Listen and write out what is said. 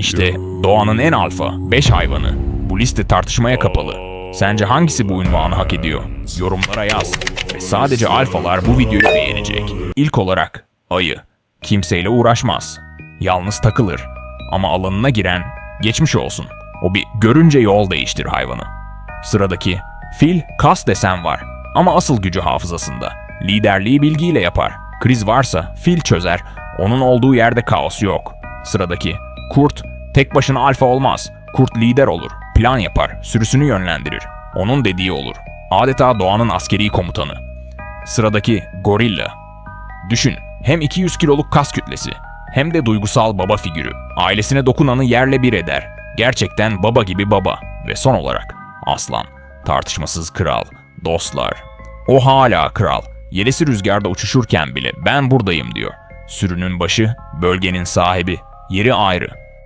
İşte doğanın en alfa 5 hayvanı. Bu liste tartışmaya kapalı. Sence hangisi bu ünvanı hak ediyor? Yorumlara yaz. Ve sadece alfalar bu videoyu beğenecek. İlk olarak ayı. Kimseyle uğraşmaz. Yalnız takılır. Ama alanına giren geçmiş olsun. O bir görünce yol değiştir hayvanı. Sıradaki fil kas desen var ama asıl gücü hafızasında. Liderliği bilgiyle yapar. Kriz varsa fil çözer. Onun olduğu yerde kaos yok. Sıradaki kurt tek başına alfa olmaz. Kurt lider olur. Plan yapar, sürüsünü yönlendirir. Onun dediği olur. Adeta doğanın askeri komutanı. Sıradaki gorilla. Düşün, hem 200 kiloluk kas kütlesi hem de duygusal baba figürü. Ailesine dokunanı yerle bir eder. Gerçekten baba gibi baba. Ve son olarak aslan. Tartışmasız kral. Dostlar. O hala kral. Yelisi rüzgarda uçuşurken bile ben buradayım diyor. Sürünün başı, bölgenin sahibi. Yeri ayrı